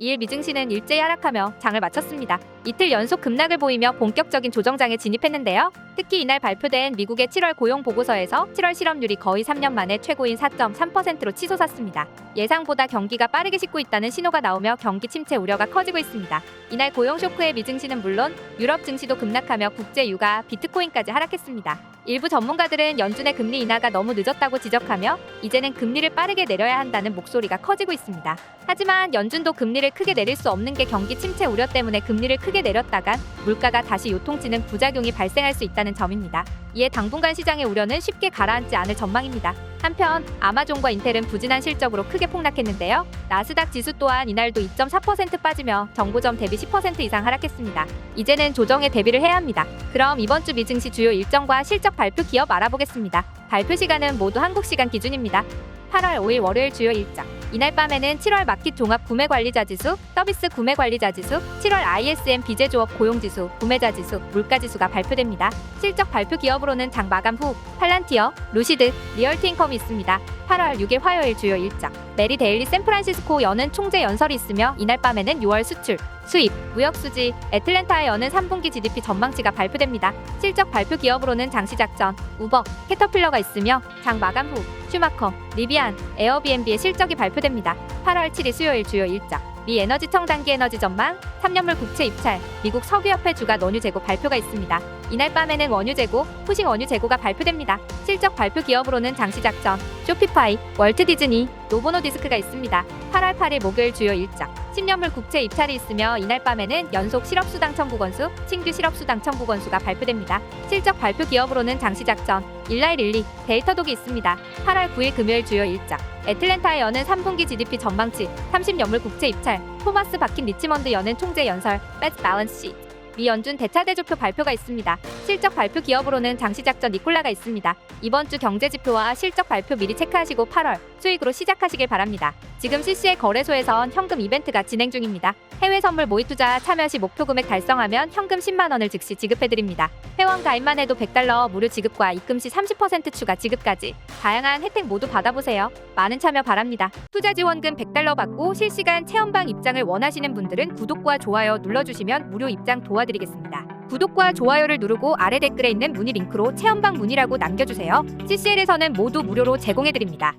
2일 미증시는 일제히 하락하며 장을 마쳤습니다. 이틀 연속 급락을 보이며 본격적인 조정장에 진입했는데요. 특히 이날 발표된 미국의 7월 고용 보고서에서 7월 실업률이 거의 3년 만에 최고인 4.3%로 치솟았습니다. 예상보다 경기가 빠르게 식고 있다는 신호가 나오며 경기 침체 우려가 커지고 있습니다. 이날 고용 쇼크에 미증시는 물론 유럽 증시도 급락하며 국제 유가, 비트코인까지 하락했습니다. 일부 전문가들은 연준의 금리 인하가 너무 늦었다고 지적하며 이제는 금리를 빠르게 내려야 한다는 목소리가 커지고 있습니다. 하지만 연준도 금리를 크게 내릴 수 없는 게 경기 침체 우려 때문에 금리를 크게 내렸다간 물가가 다시 요통치는 부작용이 발생할 수 있다는 점입니다. 이에 당분간 시장의 우려는 쉽게 가라앉지 않을 전망입니다. 한편 아마존과 인텔은 부진한 실적으로 크게 폭락했는데요. 나스닥 지수 또한 이날도 2.4% 빠지며 정고점 대비 10% 이상 하락했습니다. 이제는 조정에 대비를 해야 합니다. 그럼 이번 주 미증시 주요 일정과 실적 발표 기업 알아보겠습니다. 발표 시간은 모두 한국 시간 기준입니다. 8월 5일 월요일 주요 일정. 이날 밤에는 7월 마켓 종합 구매 관리자 지수, 서비스 구매 관리자 지수, 7월 ISM 비제 조업 고용 지수, 구매자 지수, 물가 지수가 발표됩니다. 실적 발표 기업으로는 장 마감 후 팔란티어, 루시드, 리얼티 인컴이 있습니다. 8월 6일 화요일 주요 일정. 메리 데일리 샌프란시스코 여는 총재 연설이 있으며 이날 밤에는 6월 수출, 수입, 무역 수지, 애틀랜타의 여는 3분기 GDP 전망치가 발표됩니다. 실적 발표 기업으로는 장시 작전, 우버, 캐터필러가 있으며 장 마감 후 슈마커, 리비안, 에어비앤비의 실적이 발표됩니다. 8월 7일 수요일 주요 일정. 미 에너지청 단기 에너지 전망, 3년물 국채 입찰, 미국 석유협회 주가 원유 재고 발표가 있습니다. 이날 밤에는 원유 재고, 푸싱 원유 재고가 발표됩니다. 실적 발표 기업으로는 장시 작전, 쇼피파이, 월트 디즈니, 노보노 디스크가 있습니다. 8월 8일 목요일 주요 일정. 10년물 국채 입찰이 있으며 이날 밤에는 연속 실업수당 청구 건수, 신규 실업수당 청구 건수가 발표됩니다. 실적 발표 기업으로는 장시 작전, 일라이릴리, 데이터독이 있습니다. 8월 9일 금요일 주요 일정. 애틀랜타의 여는 3분기 GDP 전망치, 30년물 국채 입찰, 토마스 바킨 리치먼드 여는 총재 연설, 배스 밸런스 시. 미 연준 대차대조표 발표가 있습니다. 실적 발표 기업으로는 장시작전 니콜라가 있습니다. 이번 주 경제 지표와 실적 발표 미리 체크하시고 8월 수익으로 시작하시길 바랍니다. 지금 CC의 거래소에선 현금 이벤트가 진행 중입니다. 해외 선물 모의 투자 참여 시 목표 금액 달성하면 현금 10만 원을 즉시 지급해드립니다. 회원 가입만 해도 100달러 무료 지급과 입금 시 30% 추가 지급까지 다양한 혜택 모두 받아보세요. 많은 참여 바랍니다. 투자 지원금 100달러 받고 실시간 체험방 입장을 원하시는 분들은 구독과 좋아요 눌러주시면 무료 입장 도와드리겠습니다. 구독과 좋아요를 누르고 아래 댓글에 있는 문의 링크로 체험방 문의라고 남겨주세요. CCL에서는 모두 무료로 제공해드립니다.